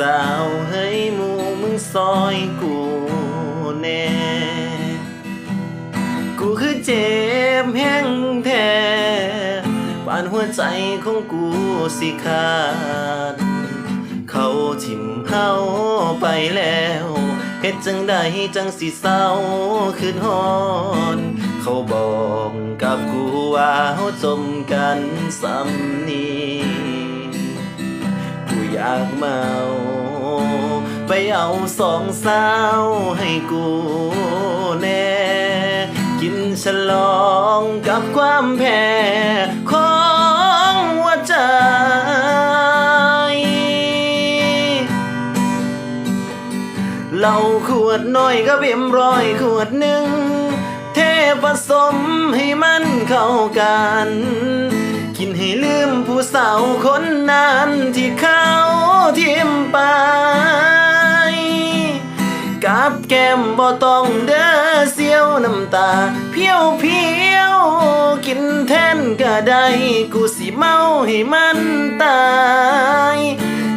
สาวให้หมูมึงซอยกูแน่กูคือเจ็บแห้งแท้ปานหัวใจของกูสิขาด เขาทิมเฮาไปแล้วเฮ็ดจังใดจังสิเศร้าคืนฮอนเขาบอกกับกูว่าเฮาจมกันสำนีกูอยากเมา ไปเอาสองสาวให้กูแน่กินฉลองกับความแพ้ของหัวใจเหล้าขวดน้อยก็เบียมร้อยขวดหนึ่ง เทผสมให้มันเข้ากัน กินให้ลืมผู้สาวคนนั้นที่เขาทิมไป กับแก้มบ่ต้องเด้อเสียวน้ำตา เพียวเพียวกินแทนก็ได้กูสิเมาให้มันตาย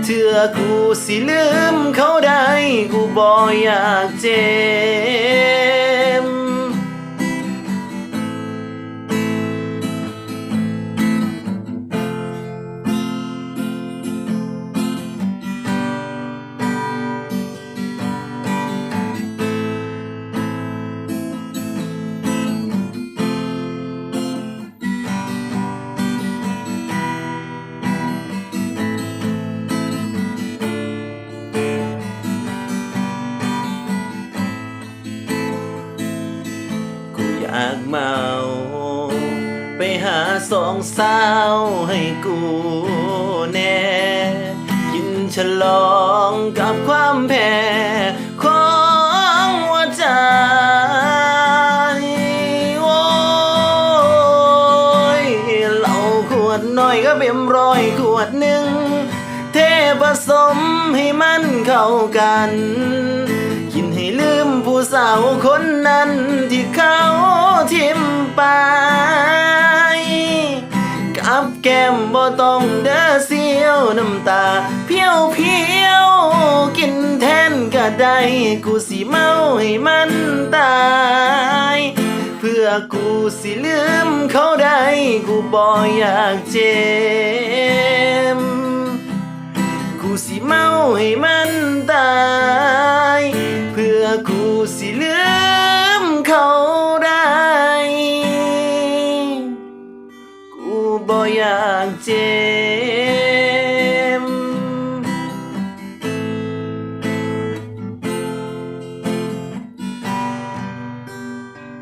เถื่อกูสิลืมเขาได้กูบ่อยากเจ็บ กูอยากเมา ไปหาสองสาวให้กูแน่กินฉลองกับความแพ้ของหัวใจโอ้ยเหล้าขวดน้อยก็เบียมร้อยขวดหนึ่งเทผสมให้มันเข้ากัน กินให้ลืมผู้สาวคนนั้นที่เขา ไป กับแก้มบ่ต้องเด้อเสียวน้ำตา เพียวเพียวกินแทนก็ได้กูสิเมาให้มันตายเพื่อกูสิลืมเขาได้กูบ่อยากเจ็บกูสิเมาให้มัน 장째